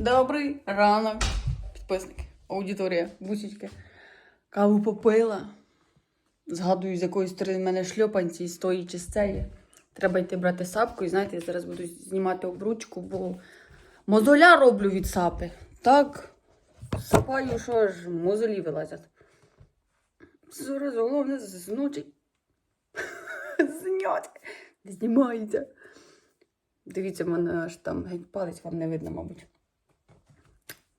Добрий ранок, підписники, аудиторія, бусічки. Каву попила. Згадую, з якої сторони в мене шльопанці, з тої чи цієї. Треба йти брати сапку. І знаєте, я зараз буду знімати обручку, бо мозоля роблю від сапи. Так, сапаю, що аж мозолі вилазять. Зараз головне заснути. Зняти. Знімається. Дивіться, в мене аж там геть палець вам не видно, мабуть.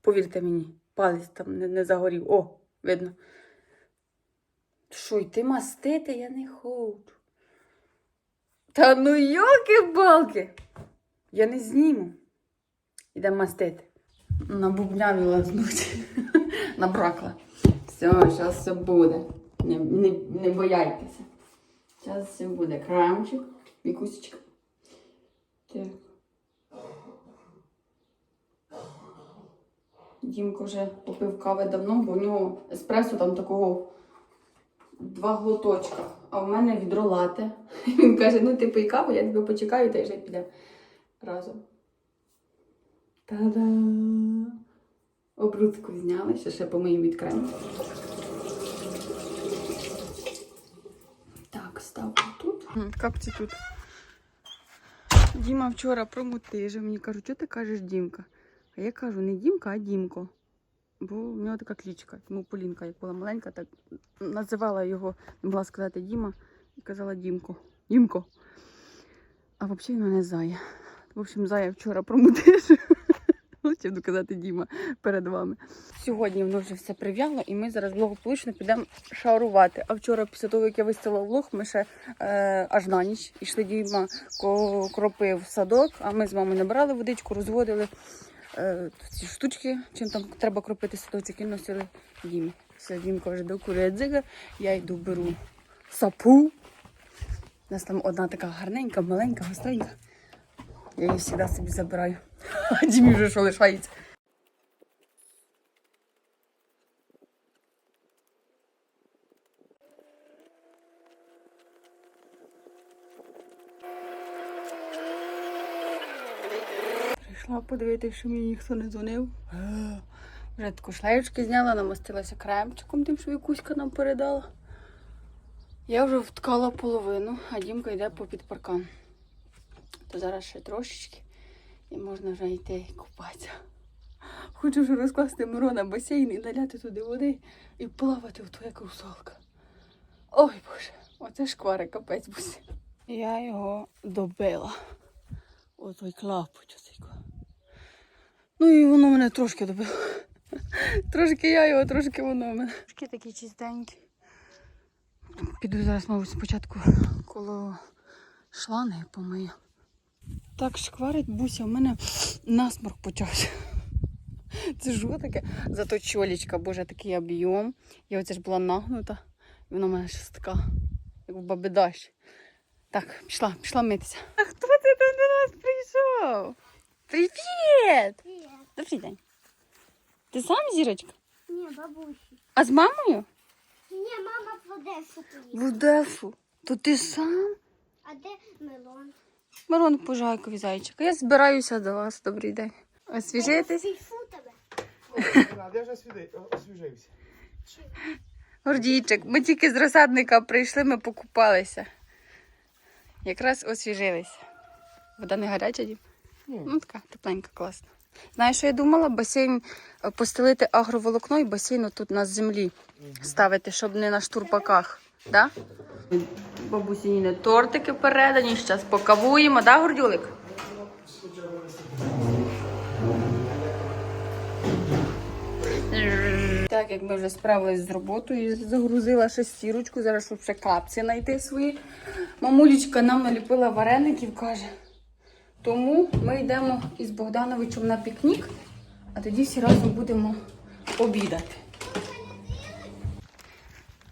Повірте мені, палець там не, не загорів. О, видно. Що, йти мастити я не хочу. Та ну йолки-балки. Я не зніму. Ідемо мастити. На бубняві лазнуть. Набракла. Все, зараз все буде. Не, не, не бояйтеся. Зараз все буде. Крамчик, вікусечка. Так. Дімко вже попив кави давно, бо в нього еспресо там такого два глоточка, а в мене відро лате. Він каже: ну ти пий каву, я тебе почекаю, та й вже підемо разом. Та-да! Обрудку зняли, ще ще помиємо від крему. Так, ставлю тут. Капці тут. Діма вчора промутижив. Мені кажуть, що ти кажеш Дімка? А я кажу, не Дімка, а Дімко. Бо в нього така клічка. Тому Полінка, як була маленька, так називала його, не могла сказати Діма, і казала Дімко. Дімко. А взагалі він мене зая. В общем, зая вчора промутижив. Хотів доказати Діма перед вами. Сьогодні воно вже все прив'яло, і ми зараз благополучно підемо шарувати. А вчора, після того, як я виставила влог, ми ще е, аж на ніч йшли Діма кропив садок, а ми з мамою набирали водичку, розводили ці штучки, чим там треба кропити садочок, і носили Дімі. Все, Дімка вже докурює дзига, я йду беру сапу. У нас там одна така гарненька, маленька, гостренька. Я її завжди собі забираю. А Дімі вже що лишається. Прийшла подивитися, що мені ніхто не дзвонив. Вже таку шлеючки зняла, намастилася кремчиком, тим, що Вікуська нам передала. Я вже вткала половину, а Дімка йде по підпаркан. То зараз ще трошечки і можна вже йти купатися. Хочу вже розкласти Миро на басейн і наляти туди води і плавати в твоя русалка. Ой Боже, оце шквари капець бусі. Я його добила. Отой клапоть, оцей. Ну і воно мене трошки добило. Трошки я його, трошки воно мене. Трошки такі чистенькі. Піду зараз, мабуть, спочатку коло шланги помию. Так шкварить буся, у мене насморк почався. Це що таке? Зато чолічка, боже, такий об'єм. Я оце ж була нагнута. І вона в мене щось така, як в баби Даші. Так, пішла, пішла митися. А хто ти там до нас прийшов? Привіт! Добрий день. Ти сам зірочка? Не, бабусі. А з мамою? Не, мама в Одесу В. Одесу. То ти сам? А де Милон? Мирон Пожайкові зайчик. Я збираюся до вас. Добрий день. Освіжитись. Я вже освіжився. Гордійчик, ми тільки з розсадника прийшли, ми покупалися. Якраз освіжилися. Вода не гаряча, дім? Ні. Ну, така тепленька, класна. Знаєш, що я думала? Басейн е, постелити агроволокно і басейн тут на землі ставити, щоб не на штурпаках. Да? Бабусіні тортики передані, зараз покавуємо, да, Гордюлик? Так, як ми вже справились з роботою, загрузила шестірочку, зараз щоб ще капці знайти свої. Мамулечка нам наліпила вареників, каже. Тому ми йдемо із Богдановичем на пікнік, а тоді всі разом будемо обідати.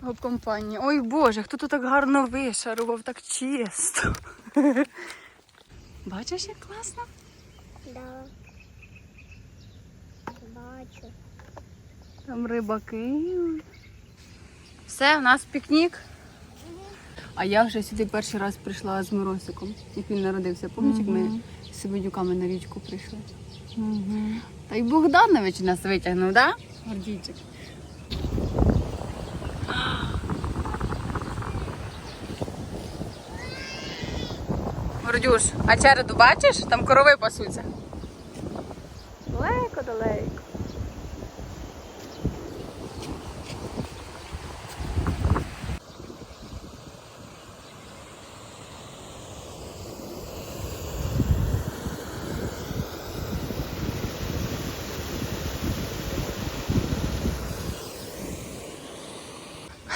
О, компанія. Ой Боже, хто тут так гарно вишарував, так чисто. Бачиш, як класно? Да. Бачу. Там рибаки. Все, у нас пікнік. А я вже сюди перший раз прийшла з Миросиком, як він народився. Пам'ятаєш, як ми з Сибидюками на річку прийшли? Та й Богданович нас витягнув, да? Гордійчик. Гордюш, а череду бачиш? Там корови пасуться. Далеко,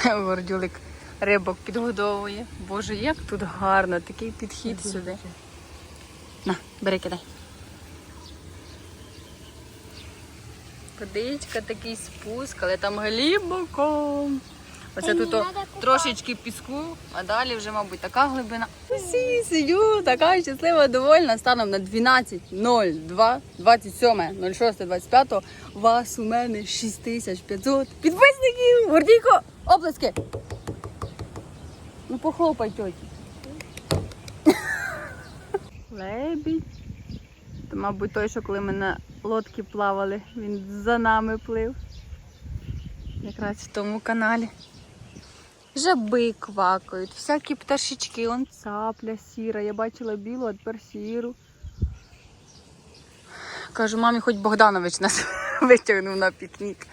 далеко. Гордюлик рибок підгодовує. Боже, як тут гарно, такий підхід сюди. На, бери кидай. Водичка, такий спуск, але там глибоко. Оце тут трошечки піску, а далі вже, мабуть, така глибина. Всі сидю, така щаслива, довольна. Станом на 12.02, 27, 06, 25. Вас у мене 6500 підписників. Гордійко, оплески. Ну похлопай тьоті. Лебідь. Це, мабуть, той, що коли ми на лодці плавали, він за нами плив. Якраз в тому каналі. Жаби квакають, всякі пташечки, он цапля сіра. Я бачила білу, а тепер сіру. Кажу, мамі, хоч Богданович нас витягнув на пікнік.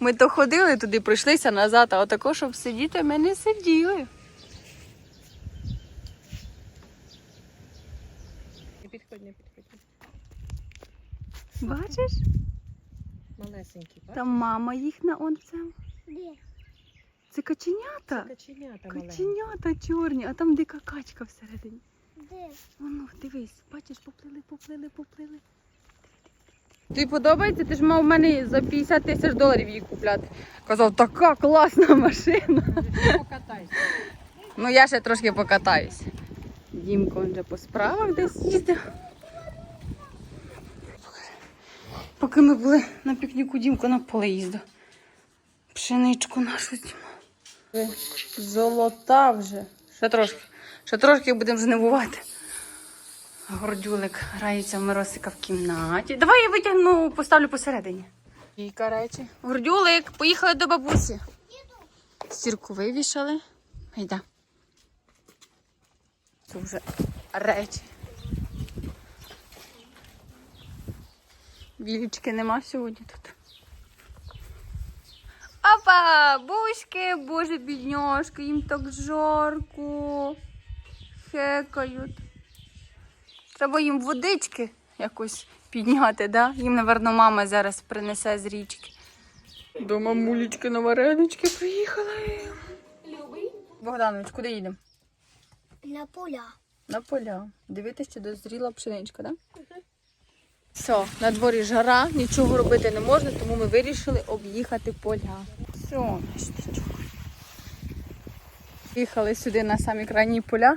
Ми то ходили туди, пройшлися назад, а отако, щоб сидіти, ми не сиділи. Не підходь, не підходь. Бачиш? Малесенький, бачиш? Там мама їхня, он це. Де? Це каченята. Каченята. Каченята чорні, а там дика качка всередині. Де? Воно, дивись, бачиш, поплили, поплили, поплили. Тобі подобається? Ти ж мав в мене за 50 тисяч доларів її купляти. Казав, така класна машина. Покатайся. Ну я ще трошки покатаюсь. Дімко вже по справах десь їздив. Поки ми були на пікніку, Дімко на поле їздив. Пшеничку нашу. Золота вже. Ще трошки. Ще трошки будемо жнивувати. Гордюлик грається в Миросика в кімнаті. Давай я витягну, поставлю посередині. Кілька речі. Гордюлик, поїхали до бабусі. Стірку вивішали. Гайда. Це вже речі. Вілічки нема сьогодні тут. Опа! Бузьки, боже, бідняшки, їм так жарко. Хекають. Треба їм водички якось підняти, да? Їм, напевно, мама зараз принесе з річки. До мамулечки на варенички приїхали. Богданович, куди їдемо? На поля. На поля. Дивитися, чи дозріла пшеничка, так? Да? Все, на дворі жара, нічого робити не можна, тому ми вирішили об'їхати поля. Сонечко. Їхали сюди на самі крайні поля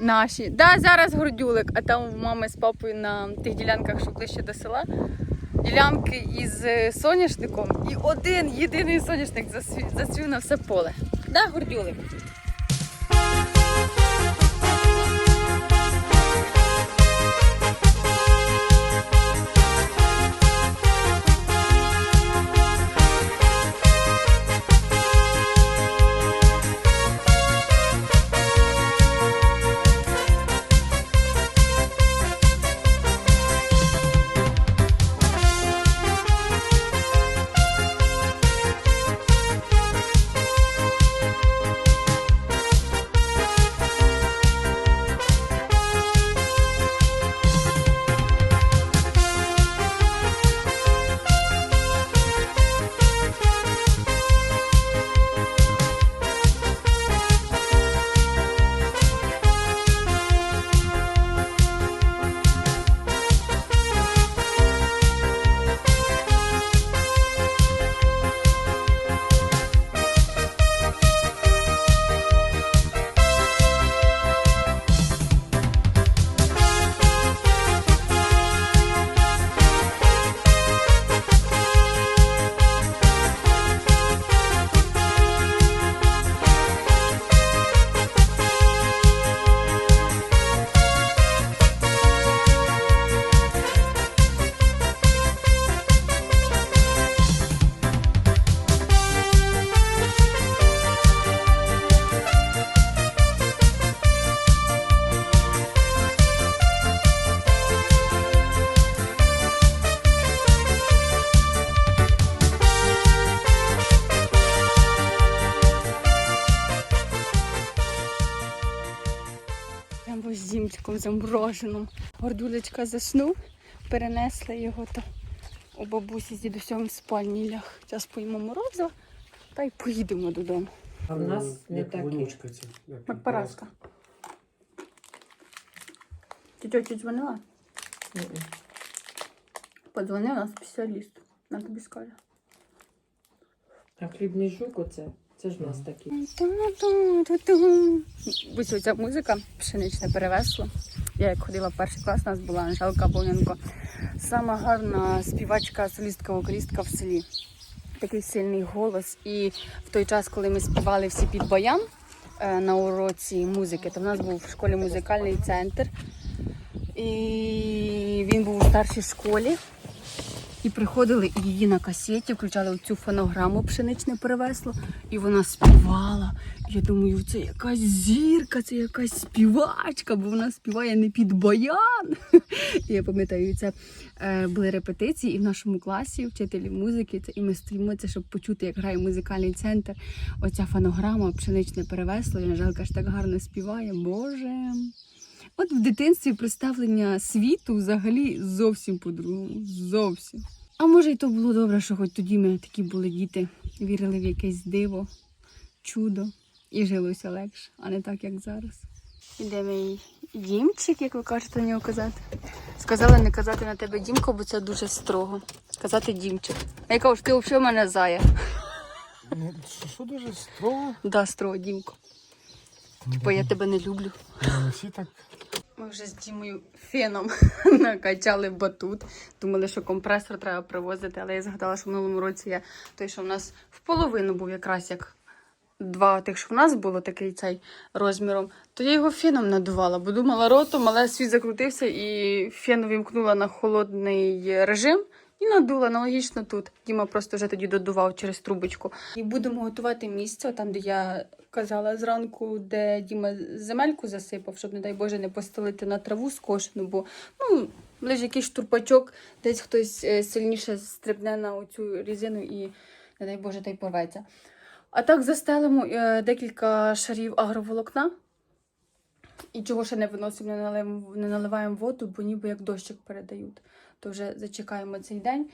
наші. Да, зараз гордюлик, а там в мами з папою на тих ділянках, що ближче до села. Ділянки із е, соняшником. І один єдиний соняшник засві- зацвів на все поле. Да, гордюлик? Замороженим. Гордулечка заснув, перенесли його то у бабусі з дідусем в спальні ляг. Зараз поїмо морозиво та й поїдемо додому. А в нас не ця. як Як поразка. Ти тьоті дзвонила? Подзвонив у нас спеціаліст. На тобі скаже. А хлібний жук оце, це ж в нас такі. Ось оця музика, пшеничне перевесло. Я як ходила в перший клас, у нас була Анжелка Боненко. Сама гарна співачка, солістка, вокалістка в селі. Такий сильний голос. І в той час, коли ми співали всі під баян е, на уроці музики, то в нас був в школі музикальний центр. І він був у старшій школі. І приходили і її на касеті, включали цю фонограму пшеничне перевесло, і вона співала. Я думаю, це якась зірка, це якась співачка, бо вона співає не під баян. Я пам'ятаю, це е, були репетиції, і в нашому класі вчителі музики, це і ми це, щоб почути, як грає музикальний центр. Оця фонограма, пшеничне перевесло. І Анжелка ж так гарно співає. Боже. От в дитинстві представлення світу взагалі зовсім по-другому. Зовсім. А може, й то було добре, що хоч тоді ми такі були діти, вірили в якесь диво, чудо і жилося легше, а не так, як зараз. Іде мій дімчик, як ви кажете на нього казати. Сказали не казати на тебе дімко, бо це дуже строго. Казати дімчик. А я кажу, ти взагалі в мене зая. Ну, що, що дуже строго? Да, строго, дімко. Бо я тебе не люблю. Не всі так. Ми вже з Дімою феном накачали батут. Думали, що компресор треба привозити, але я згадала, що в минулому році я той, що в нас в половину був якраз як два тих, що в нас було такий цей розміром, то я його феном надувала, бо думала ротом, але світ закрутився і фен вімкнула на холодний режим. І надула аналогічно тут. Діма просто вже тоді додував через трубочку. І будемо готувати місце, там, де я казала зранку, де Діма земельку засипав, щоб, не дай Боже, не постелити на траву скошену, бо ну, лише якийсь штурпачок, десь хтось е, сильніше стрибне на оцю різину і, не дай Боже, та й порветься. А так застелимо е, декілька шарів агроволокна. І чого ще не виносимо, не наливаємо воду, бо ніби як дощик передають. То вже зачекаємо цей день.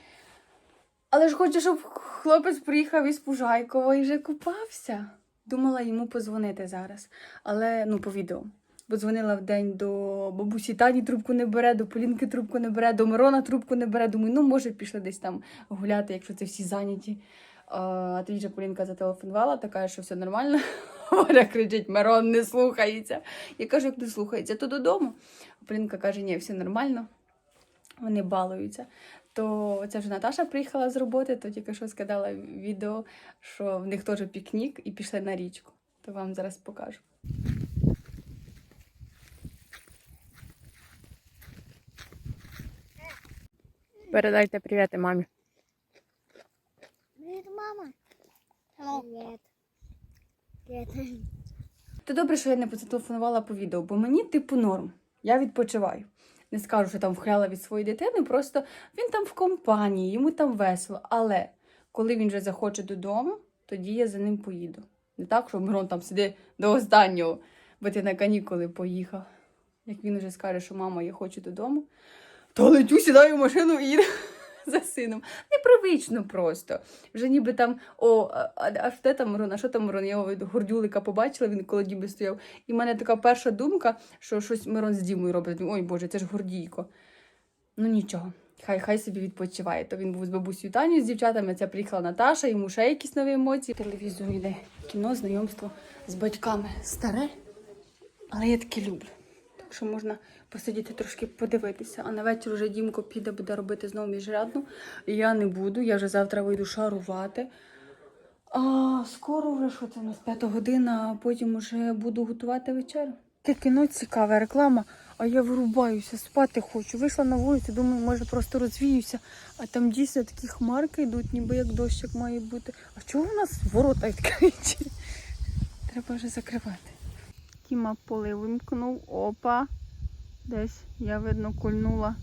Але ж хочу, щоб хлопець приїхав із Пужайкова і вже купався. Думала йому позвонити зараз, але ну по відео. Бо дзвонила в день до бабусі Тані трубку не бере, до Полінки трубку не бере, до Мирона трубку не бере. Думаю, ну може пішли десь там гуляти, якщо це всі зайняті. А тоді вже Полінка зателефонувала, така, що все нормально. Оля кричить, Мирон не слухається. Я кажу, як не слухається, то додому. Полінка каже, ні, все нормально. Вони балуються. То це вже Наташа приїхала з роботи, то тільки що скидала відео, що в них теж пікнік і пішли на річку. То вам зараз покажу. Передайте привіт мамі. Привет, мама. Привет. Привет. То добре, що я не зателефонувала по відео, бо мені типу норм. Я відпочиваю. Не скажу, що там вхляла від своєї дитини, просто він там в компанії, йому там весело. Але коли він вже захоче додому, тоді я за ним поїду. Не так, що Мирон там сидить до останнього, бо ти на канікули поїхав. Як він вже скаже, що мама, я хочу додому, то летю, сідаю в машину і їду за сином. Непривично просто. Вже ніби там, о, а, що там Мирон, а що там Мирон? Я його гордюлика побачила, він коло діби стояв. І в мене така перша думка, що щось Мирон з Дімою робить. Ой Боже, це ж гордійко. Ну нічого. Хай хай собі відпочиває. То він був з бабусею Таню, з дівчатами, ця приїхала Наташа, йому ще якісь нові емоції. Телевізор йде кіно, знайомство з батьками старе, але я таке люблю. Що можна посидіти трошки подивитися. А на вечір вже Дімко піде, буде робити знову міжрядну. Я не буду, я вже завтра вийду шарувати. А скоро вже що це нас п'ята година, а потім вже буду готувати вечерю. Таке кіно цікаве, реклама, а я вирубаюся, спати хочу. Вийшла на вулицю, думаю, може просто розвіюся, а там дійсно такі хмарки йдуть, ніби як дощик має бути. А чого у нас ворота відкриті? Треба вже закривати. Тіма поли вимкнув, опа. Десь я видно кульнула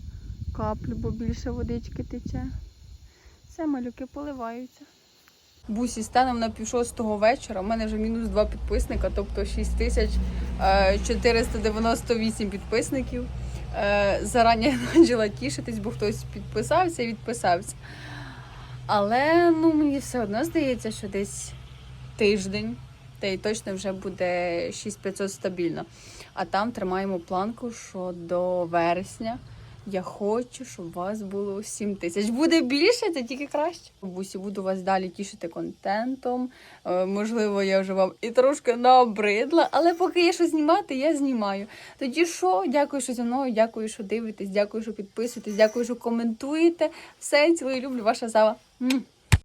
каплю, бо більше водички тече. Все, малюки поливаються. Бусі станом на пів шостого вечора. У мене вже мінус два підписника, тобто 6498 підписників. Е, Зарані почала тішитись, бо хтось підписався і відписався. Але ну, мені все одно здається, що десь тиждень, й точно вже буде 6500 стабільно. А там тримаємо планку, що до вересня я хочу, щоб вас було 7 тисяч. Буде більше, це тільки краще. Бусі, буду вас далі тішити контентом. Е, можливо, я вже вам і трошки набридла, але поки є що знімати, я знімаю. Тоді що? Дякую, що зі мною, дякую, що дивитесь, дякую, що підписуєтесь, дякую, що коментуєте. Все, цілую, люблю, ваша зава.